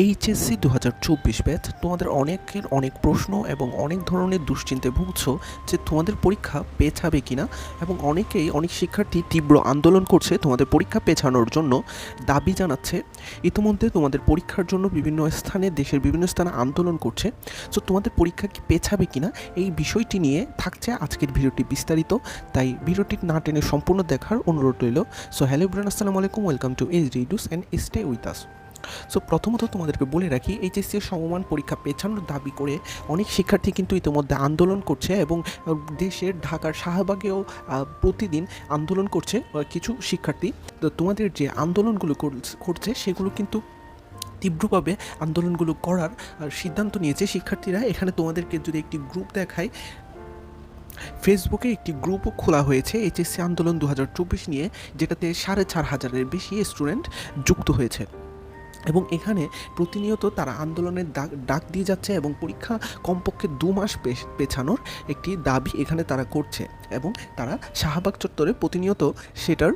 HSC দু হাজার চব্বিশ ব্যাচ, তোমাদের অনেকের অনেক প্রশ্ন এবং অনেক ধরনের দুশ্চিন্তায় ভুগছ যে তোমাদের পরীক্ষা পেছাবে কিনা এবং অনেকেই, অনেক শিক্ষার্থী তীব্র আন্দোলন করছে তোমাদের পরীক্ষা পেছানোর জন্য। দাবি জানাচ্ছে, ইতিমধ্যে তোমাদের পরীক্ষার জন্য বিভিন্ন স্থানে, দেশের বিভিন্ন স্থানে আন্দোলন করছে। সো তোমাদের পরীক্ষা কি পেছাবে কিনা এই বিষয়টি নিয়ে থাকছে আজকের ভিডিওটি বিস্তারিত। তাই ভিডিওটি না টেনে সম্পূর্ণ দেখার অনুরোধ রইল। সো হ্যালো ব্রান আসসালামু আলাইকুম welcome to H রিডুস and stay with us so প্রথমত তোমাদেরকে বলে রাখি এইচএসসি সমমান পরীক্ষা পেছানোর দাবি করে অনেক শিক্ষার্থী কিন্তু ইতিমধ্যে আন্দোলন করছে এবং দেশের ঢাকার শাহবাগেও প্রতিদিন আন্দোলন করছে কিছু শিক্ষার্থী। তো তোমাদের যে আন্দোলনগুলো করছে- সেগুলো কিন্তু তীব্রভাবে আন্দোলনগুলো করার সিদ্ধান্ত নিয়েছে শিক্ষার্থীরা। এখানে তোমাদেরকে যদি একটি গ্রুপ দেখায় ফেসবুকে একটি গ্রুপও খোলা হয়েছে এইচএসসি আন্দোলন দু হাজার চব্বিশ নিয়ে, যেটাতে সাড়ে চার হাজারের বেশি স্টুডেন্ট যুক্ত হয়েছে। এবং এখানে প্রতিনিয়ত তারা আন্দোলনের ডাক ডাক দিয়ে যাচ্ছে এবং পরীক্ষা কমপক্ষে দু মাস পেছ- পেছানোর একটি দাবি এখানে তারা করছে এবং তারা শাহবাগ চত্বরে প্রতিনিয়ত সেটার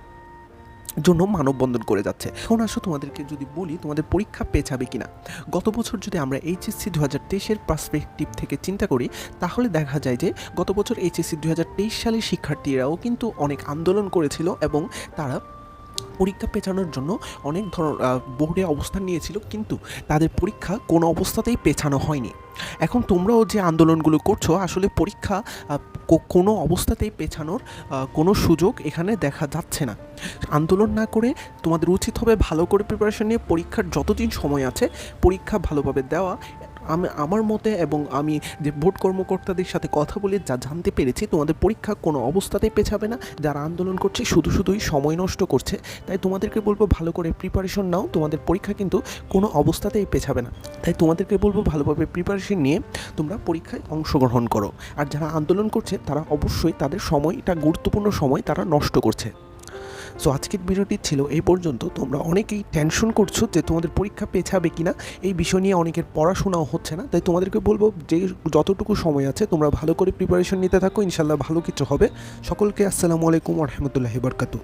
জন্য মানববন্ধন করে যাচ্ছে। এখন আসো তোমাদেরকে যদি বলি তোমাদের পরীক্ষা পেছাবে কিনা। গত বছর যদি আমরা এইচএসসি দু হাজার তেইশের পার্সপেক্টিভ থেকে চিন্তা করি, তাহলে দেখা যায় যে গত বছর এইচএসসি দু হাজার তেইশ সালের শিক্ষার্থীরাও কিন্তু অনেক আন্দোলন করেছিল এবং তারা পরীক্ষা পেছানোর জন্য অনেক আহ, বোর্ডে অবস্থান নিয়েছিল কিন্তু তাদের পরীক্ষা কোনো অবস্থাতেই পেছানো হয়নি। এখন তোমরাও যে আন্দোলনগুলো করছ আসলে পরীক্ষা কোনো অবস্থাতেই পেছানোর কোনো সুযোগ এখানে দেখা যাচ্ছে না। আন্দোলন না করে তোমাদের উচিত হবে ভালো করে প্রিপারেশন নিয়ে পরীক্ষার যতদিন সময় আছে পরীক্ষা ভালোভাবে দেওয়া আমি আমার মতে এবং আমি যে ভোট কর্মকর্তাদের সাথে কথা বলে যা জানতে পেরেছি, তোমাদের পরীক্ষা কোনো অবস্থাতেই পেছাবে না। যারা আন্দোলন করছে, শুধু শুধুই সময় নষ্ট করছে। তাই তোমাদেরকে বলব, ভালো করে প্রিপারেশন নাও। তোমাদের পরীক্ষা কিন্তু কোনো অবস্থাতেই পেছাবে না। তাই তোমাদেরকে বলব, ভালোভাবে প্রিপারেশন নিয়ে তোমরা পরীক্ষায় অংশগ্রহণ করো। আর যারা আন্দোলন করছে, তারা অবশ্যই তাদের সময়টা, গুরুত্বপূর্ণ সময় তারা নষ্ট করছে। সো আজকের ভিডিওটি ছিল এই পর্যন্ত। তোমরা অনেকেই টেনশন করছ যে তোমাদের পরীক্ষা পেছাবে কি না এই বিষয় নিয়ে অনেকের পড়াশোনাও হচ্ছে না। তাই তোমাদেরকে বলব যে যতটুকু সময় আছে, তোমরা ভালো করে প্রিপারেশন নিতে থাকো। ইনশাল্লাহ ভালো কিছু হবে। সকলকে আসসালামু আলাইকুম রহমতুল্লাহি বরকাতু